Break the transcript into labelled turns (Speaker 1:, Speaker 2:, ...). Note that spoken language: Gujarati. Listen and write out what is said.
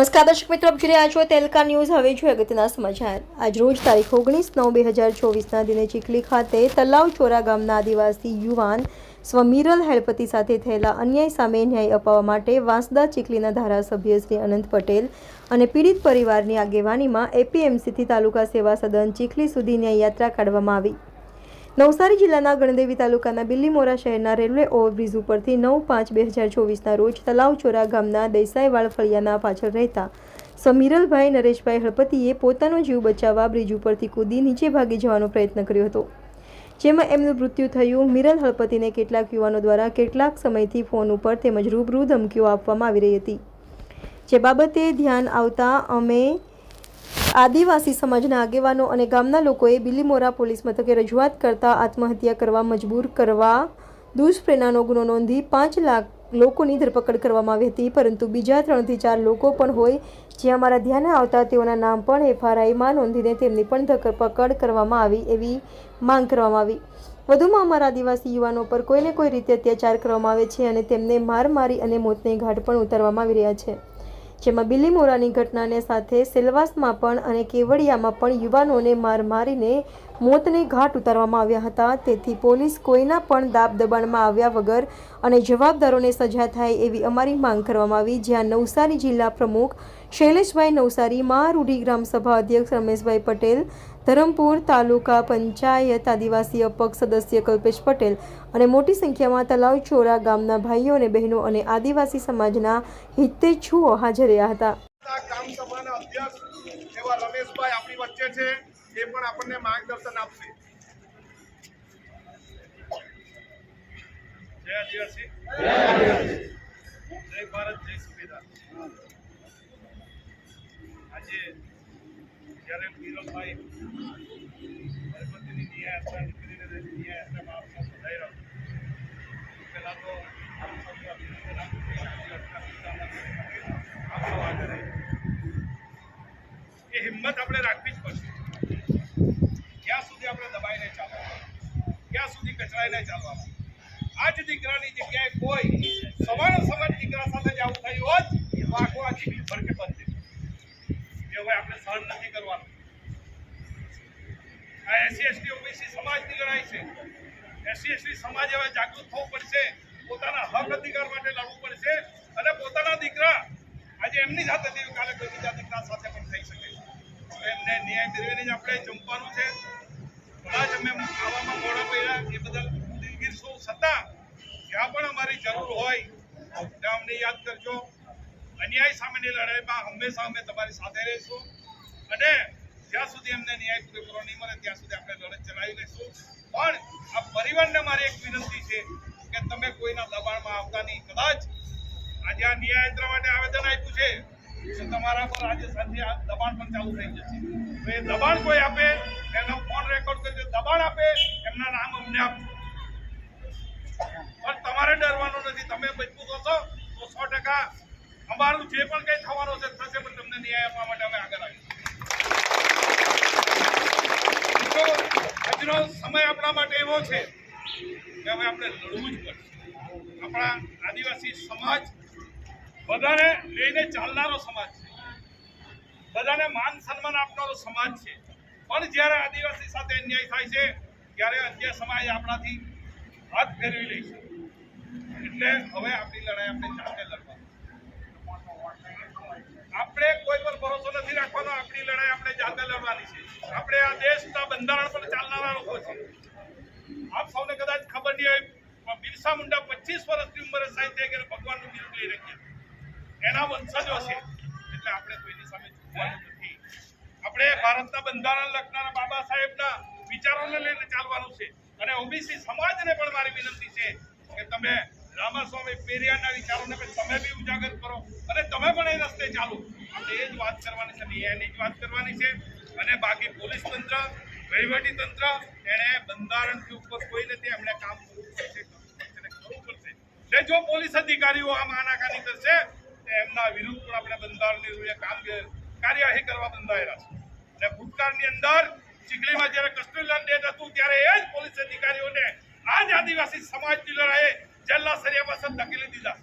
Speaker 1: નમસ્કાર, દર્શક મિત્રો, આપ જોઈ રહ્યા છો તેલકા ન્યૂઝ. હવે જોઈએ અગત્યના સમાચાર. આજ રોજ તારીખ ઓગણીસ નવ બે હજાર ચોવીસના દિને ચીખલી ખાતે તલાવ ચોરા ગામના આદિવાસી યુવાન સ્વમિરલ હેડપતિ સાથે થયેલા અન્યાય સામે ન્યાય અપાવવા માટે વાંસદા ચીખલીના ધારાસભ્ય શ્રી અનંત પટેલ અને પીડિત પરિવારની આગેવાનીમાં એપીએમસીથી તાલુકા સેવા સદન ચીખલી સુધી ન્યાય યાત્રા કાઢવામાં આવી. નવસારી જિલ્લાના ગણદેવી તાલુકાના બિલ્લીમોરા શહેરના રેલવે ઓવરબ્રિજ ઉપરથી નવ પાંચ બે હજાર ચોવીસના રોજ તલાવચોરા ગામના દેસાઈવાળ ફળિયાના પાછળ રહેતા સમીરલભાઈ નરેશભાઈ હળપતિએ પોતાનો જીવ બચાવવા બ્રિજ ઉપરથી કૂદી નીચે ભાગી જવાનો પ્રયત્ન કર્યો હતો. જેમાં એમનું મૃત્યુ થયું. મિરલ હળપતિને કેટલાક યુવાનો દ્વારા કેટલાક સમયથી ફોન ઉપર તેમજ રૂબરૂ ધમકીઓ આપવામાં આવી રહી હતી. જે બાબતે ધ્યાન આવતા અમે આદિવાસી સમાજના આગેવાનો અને ગામના લોકોએ બિલીમોરા પોલીસ મથકે રજૂઆત કરતા આત્મહત્યા કરવા મજબૂર કરવા દુષ્પ્રેરણાનો ગુનો નોંધી પાંચ લાખ લોકોની ધરપકડ કરવામાં આવી હતી. પરંતુ બીજા ત્રણથી ચાર લોકો પણ હોય જે અમારા ધ્યાને આવતા તેઓના નામ પણ એફઆરઆઈમાં નોંધીને તેમની પણ ધરપકડ કરવામાં આવી એવી માંગ કરવામાં આવી. વધુમાં અમારા આદિવાસી યુવાનો પર કોઈને કોઈ રીતે અત્યાચાર કરવામાં આવે છે અને તેમને માર મારી અને મોતને ઘાટ પણ ઉતારવામાં આવી રહ્યા છે. જેમાં બિલીમોરાની ઘટનાને સાથે સેલવાસમાં પણ અને કેવડિયામાં પણ યુવાનોને માર મારીને મોતને ઘાટ ઉતારવામાં આવ્યા હતા. તેથી પોલીસ કોઈના પણ દાબ દબાણમાં આવ્યા વગર અને જવાબદારોને સજા થાય એવી અમારી માંગ કરવામાં આવી. જ્યાં નવસારી જિલ્લા પ્રમુખ શૈલેષભાઈ નવસારી મા રૂઢી ગ્રામસભા અધ્યક્ષ રમેશભાઈ પટેલ, ધરમપુર તાલુકા પંચાયત આદિવાસી અપક્ષ સદસ્ય કલ્પેશ પટેલ અને મોટી સંખ્યામાં તલાવચોરા ગામના ભાઈઓ અને બહેનો અને આદિવાસી સમાજના હિતેચ્છુઓ હાજર રહ્યા હતા.
Speaker 2: જય ભારત, જય સંવિધાન એ હિંમત આપણે રાખવી જ પડશે. ક્યાં સુધી આપણે દબાઈને ચાલવાનું ક્યાં સુધી કચરાઈને ચાલવાનું આ જ દીકરાની જગ્યાએ કોઈ સમાન સમાન દીકરા સાથે જ આવું થયું હોત, તો આખો આ એ હવે આપણે સહન નથી કરવાનું. આ એસસી એસટી ઓબીસી સમાજની લડાઈ છે. એસસી એસટી સમાજ હવે જાગૃત થવું પડશે. પોતાના હક અધિકાર માટે લડવું પડશે અને પોતાના દીકરા આજે એમની સાથે થયું. કાલે કોઈ બીજા દીકરા સાથે પણ થઈ શકે. એમને ન્યાય મેળવીને જ આપણે ચંપવાનું છે. કદાચ અમે આવામાં મોડા પડ્યા એ બદલ દિલગીર છું. છતાં જ્યાં પણ અમારી જરૂર હોય ત્યાં અમને યાદ કરજો. અન્યાય સામેની લડાઈમાં હંમેશા અમે તમારી સાથે રહીશું. અને જ્યાં સુધી એમને ન્યાય પૂરેપૂરો નહીં મળે, ત્યાં સુધી આપણે લડત ચલાવી લઈશું. પણ આ પરિવારને મારી એક વિનંતી છે કે તમે કોઈના દબાણમાં આવતા નહીં. કદાચ આજે આ ન્યાય યાત્રા માટે આવેદન આપ્યું છે, તો તમારા પર આજે સાંજે દબાણ પણ ચાલુ થઈ જશે. એ દબાણ કોઈ આપે, એનો ફોન રેકોર્ડ કરજો દબાણ આપે, એમના નામ અમને આપજો. પણ તમારે ડરવાનું નથી. તમે મજબૂત હશો, તો સો ટકા અમારું જે પણ કંઈ થવાનું છે, થશે પણ તમને ન્યાય આપવા માટે અમે આગળ આવીશું મિત્રો, આજનો સમય આપણા માટે એવો છે કે હવે આપણે લડવું જ પડશે. આપણા આદિવાસી સમાજ બધાને લઈને ચાલનારો સમાજ છે. બધાને માન સન્માન આપનારો સમાજ છે. પણ જ્યારે આદિવાસી સાથે અન્યાય થાય છે, ત્યારે અન્ય સમાજ આપણાથી હાથ ફેરવી લે છે. એટલે હવે આપણી લડાઈ આપણે જાતે લડવા આપણે કોઈ પર ભરોસો નથી રાખવાનો આપણી વિચારોને લઈને ચાલવાનું છે. અને ઓબીસી સમાજને પણ મારી વિનંતી કે તમે રામાસ્વામી પેરિયાના વિચારોને તમે બી ઉજાગર કરો અને તમે પણ એ રસ્તે ચાલો. એ જ વાત કરવાની છે ન્યાયની જ વાત કરવાની છે. અને બાકી પોલીસ તંત્ર, વહીવટી તંત્ર, એણે બંધારણથી ઉપર કોઈ નથી, એમણે કામ કરવું પડશે કરવું પડશે એટલે જો પોલીસ અધિકારીઓ આ માનાકાની કરશે એમના વિરુદ્ધ પણ આપણે બંધારણની રૂએ કામ કાર્યવાહી કરવા બંધાયેલા છે. અને ભૂતકાળની અંદર, ચીખલીમાં જ્યારે કસ્તુરલાલ ડેટ હતું, ત્યારે એ જ પોલીસ અધિકારીઓને આ જ આદિવાસી સમાજની લડાઈએ જેલના સરિયા પાસે ધકેલી દીધા.